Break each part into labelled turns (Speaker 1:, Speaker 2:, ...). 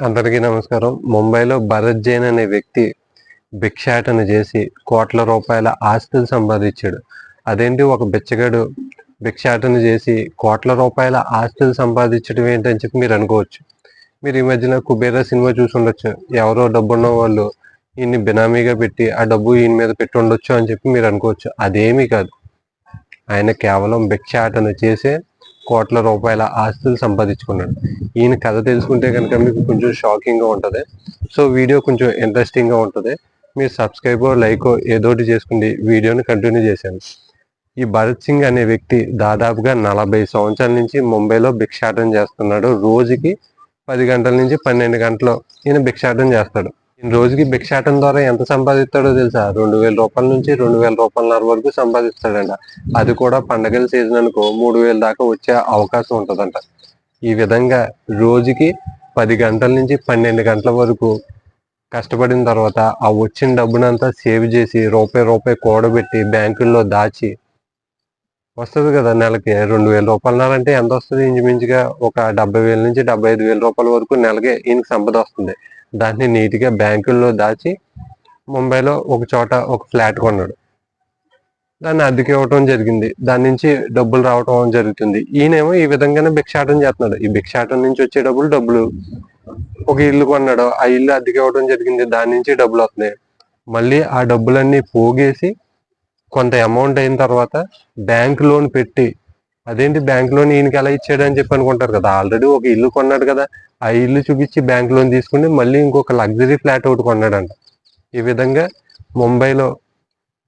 Speaker 1: అందరికీ నమస్కారం. ముంబైలో భరత్ జైన్ అనే వ్యక్తి భిక్షాటన చేసి కోట్ల రూపాయల ఆస్తులు సంపాదించాడు. అదేంటి ఒక బిచ్చగాడు భిక్షాటన చేసి కోట్ల రూపాయల ఆస్తులు సంపాదించడం ఏంటని చెప్పి మీరు అనుకోవచ్చు. మీరు ఈ మధ్యన కుబేరా సినిమా చూసి ఉండొచ్చు. ఎవరో డబ్బున్న వాళ్ళు ఈయన్ని బినామీగా పెట్టి ఆ డబ్బు ఈయన మీద పెట్టి ఉండొచ్చు అని చెప్పి మీరు అనుకోవచ్చు. అదేమీ కాదు. ఆయన కేవలం భిక్షాటన చేసే కోట్ల రూపాయల ఆస్తులు సంపాదించుకున్నాడు. ఈయన కథ తెలుసుకుంటే కనుక మీకు కొంచెం షాకింగ్గా ఉంటుంది. సో వీడియో కొంచెం ఇంట్రెస్టింగ్గా ఉంటుంది. మీరు సబ్స్క్రైబ్ లైకో ఏదోటి చేసుకుని వీడియోని కంటిన్యూ చేశాను ఈ భరత్ సింగ్ అనే వ్యక్తి దాదాపుగా నలభై సంవత్సరాల నుంచి ముంబైలో భిక్షాటం చేస్తున్నాడు. రోజుకి పది గంటల నుంచి పన్నెండు గంటలు ఈయన భిక్షాటం చేస్తాడు. రోజుకి భిక్షాటం ద్వారా ఎంత సంపాదిస్తాడో తెలుసా? రెండు వేల రూపాయల నుంచి రెండు వేల రూపాయల వరకు సంపాదిస్తాడంట. అది కూడా పండగల సీజన్ అనుకో మూడు వేల దాకా వచ్చే అవకాశం ఉంటుందంట. ఈ విధంగా రోజుకి పది గంటల నుంచి పన్నెండు గంటల వరకు కష్టపడిన తర్వాత ఆ వచ్చిన డబ్బునంతా సేవ్ చేసి రూపాయి రూపాయి కూడబెట్టి బ్యాంకుల్లో దాచి వస్తుంది కదా నెలకి. రెండు వేల రూపాయల అంటే ఎంత వస్తుంది? ఇంచుమించుగా ఒక డెబ్బై వేల నుంచి డెబ్బై ఐదు వేల రూపాయల వరకు నెలకి ఈయనకి సంపద వస్తుంది. దాన్ని నీట్గా బ్యాంకుల్లో దాచి ముంబైలో ఒక చోట ఒక ఫ్లాట్ కొన్నాడు. దాన్ని అద్దెకి ఇవ్వటం జరిగింది. దాని నుంచి డబ్బులు రావటం జరుగుతుంది. ఈయనేమో ఈ విధంగానే భిక్షాటం చేస్తున్నాడు. ఈ భిక్షాటం నుంచి వచ్చే డబ్బులు డబ్బులు. ఒక ఇల్లు కొన్నాడు. ఆ ఇల్లు అద్దెకి ఇవ్వడం జరిగింది. దాని నుంచి డబ్బులు వస్తున్నాయి. మళ్ళీ ఆ డబ్బులన్నీ పోగేసి కొంత అమౌంట్ అయిన తర్వాత బ్యాంక్ లోన్ పెట్టి అదేంటి బ్యాంక్ లోన్ ఈయనకి ఎలా ఇచ్చాడు అని చెప్పి అనుకుంటారు కదా. ఆల్రెడీ ఒక ఇల్లు కొన్నాడు కదా. ఆ ఇల్లు చూపించి బ్యాంక్ లోన్ తీసుకుని మళ్ళీ ఇంకొక లగ్జరీ ఫ్లాట్ ఒకటి కొన్నాడంట. ఈ విధంగా ముంబైలో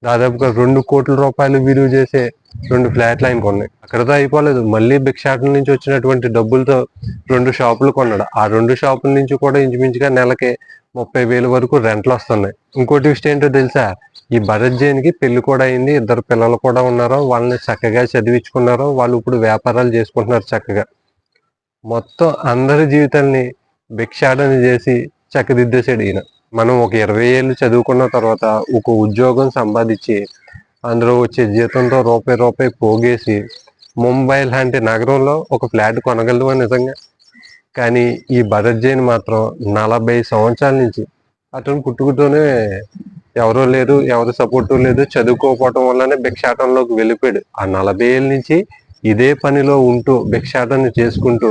Speaker 1: దాదాపుగా రెండు కోట్ల రూపాయలు విలువ చేసే రెండు ఫ్లాట్లు ఆయన కొన్నాయి. అక్కడతో అయిపోలేదు. మళ్ళీ భిక్షాటం నుంచి వచ్చినటువంటి డబ్బులతో రెండు షాపులు కొన్నాడు. ఆ రెండు షాపుల నుంచి కూడా ఇంచుమించుగా నెలకి ముప్పై వేల వరకు రెంట్లు వస్తున్నాయి. ఇంకోటి విషయం ఏంటో తెలుసా? ఈ భరత్ జైన్కి పెళ్ళి కూడా అయింది ఇద్దరు పిల్లలు కూడా ఉన్నారు వాళ్ళని చక్కగా చదివించుకున్నారు వాళ్ళు ఇప్పుడు వ్యాపారాలు చేసుకుంటున్నారు చక్కగా. మొత్తం అందరి జీవితాల్ని భిక్షాటన చేసి చక్కదిద్దేశాడు ఈయన. మనం ఒక ఇరవై ఏళ్ళు చదువుకున్న తర్వాత ఒక ఉద్యోగం సంపాదించి అందులో వచ్చే జీతంతో రూపాయి రూపాయి పోగేసి ముంబై లాంటి నగరంలో ఒక ఫ్లాట్ కొనగలదు నిజంగా? కానీ ఈ భరత్ జైన్ మాత్రం నలభై సంవత్సరాల నుంచి అతను పుట్టుకుతూనే ఎవరూ లేరు ఎవరు సపోర్ట్ లేదు. చదువుకోకపోవటం వల్లనే భిక్షాటంలోకి వెళ్ళిపోయాడు. ఆ నలభై ఏళ్ళ నుంచి ఇదే పనిలో ఉంటూ భిక్షాటన చేసుకుంటూ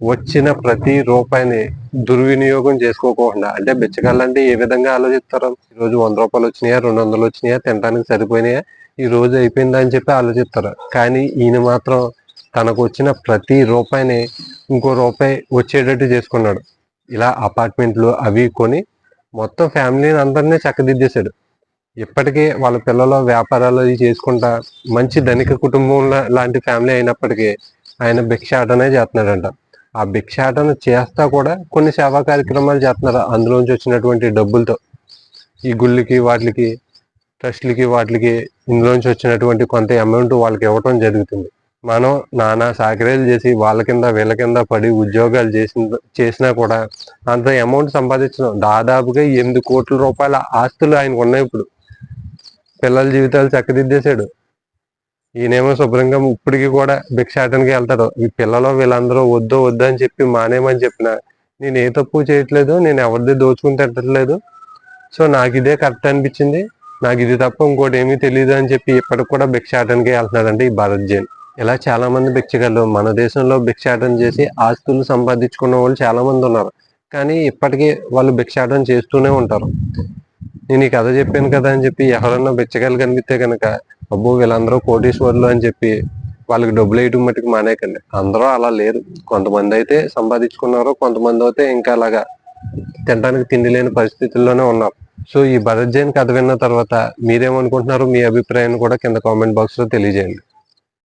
Speaker 1: వచ్చిన ప్రతి రూపాయిని దుర్వినియోగం చేసుకోకుండా అంటే బిచ్చగాళ్ళంటే ఏ విధంగా ఆలోచిస్తారు? ఈ రోజు వంద రూపాయలు వచ్చినాయా రెండు వందలు వచ్చినాయా తినడానికి సరిపోయినాయా? ఈ రోజు అయిపోయిందా అని చెప్పి ఆలోచిస్తారు. కానీ ఈయన మాత్రం తనకు వచ్చిన ప్రతి రూపాయిని ఇంకో రూపాయి వచ్చేటట్టు చేసుకున్నాడు. ఇలా అపార్ట్మెంట్లు అవి కొని మొత్తం ఫ్యామిలీని అందరినీ చక్కదిద్దేశాడు. ఇప్పటికీ వాళ్ళ పిల్లలు వ్యాపారాలు అవి చేసుకుంటా మంచి ధనిక కుటుంబం లాంటి ఫ్యామిలీ అయినప్పటికీ ఆయన భిక్షాటనే చేస్తున్నాడంట. ఆ భిక్షాటన చేస్తా కూడా కొన్ని సేవా కార్యక్రమాలు చేస్తున్నారు. అందులోంచి వచ్చినటువంటి డబ్బులతో. ఈ గుళ్ళకి వాటికి ట్రస్ట్లకి వాటికి ఇందులోంచి వచ్చినటువంటి కొంత అమౌంట్ వాళ్ళకి ఇవ్వటం జరుగుతుంది. మనం నానా సాకరీలు చేసి వాళ్ళ కింద వీళ్ళ కింద పడి ఉద్యోగాలు చేసిన చేసినా కూడా అంత అమౌంట్ సంపాదించడం. దాదాపుగా ఎనిమిది కోట్ల రూపాయల ఆస్తులు ఆయనకు ఉన్నాయి ఇప్పుడు. పిల్లల జీవితాలు చక్కదిద్దేశాడు. ఈయనేమో శుభ్రంగా ఇప్పటికి కూడా భిక్షాటనకి వెళ్తాడు. ఈ పిల్లలు వీళ్ళందరూ వద్దు వద్దు అని చెప్పి మానేమని చెప్పిన నేను ఏ తప్పు చేయట్లేదు నేను ఎవరిది దోచుకుని తిట్టట్లేదు. సో నాకు ఇదే కరెక్ట్ అనిపించింది. నాకు ఇది తప్ప ఇంకోటి ఏమీ తెలియదు అని చెప్పి ఇప్పటికి కూడా భిక్షాటనకి వెళ్తున్నాడంటే ఈ భరత్ జైన్. ఇలా చాలా మంది భిక్షగాళ్ళు మన దేశంలో భిక్షాటం చేసి ఆస్తులు సంపాదించుకున్న వాళ్ళు చాలా మంది ఉన్నారు. కానీ ఇప్పటికీ వాళ్ళు భిక్షాటం చేస్తూనే ఉంటారు. నేను ఈ కథ చెప్పాను కదా అని చెప్పి ఎవరన్నా బిచ్చగాళ్ళు కనిపిస్తే కనుక అబ్బో వీళ్ళందరూ కోటీశ్వర్లు అని చెప్పి వాళ్ళకి డబ్బులు వేయటం మట్టుకు మానేకండి అందరూ అలా లేరు. కొంతమంది అయితే సంపాదించుకున్నారు కొంతమంది అయితే ఇంకా అలాగా తినడానికి తిండి లేని పరిస్థితుల్లోనే ఉన్నారు. సో ఈ భరత్ జైన్ కథ విన్న తర్వాత మీరేమనుకుంటున్నారు? మీ అభిప్రాయాన్ని కూడా కింద కామెంట్ బాక్స్లో తెలియజేయండి.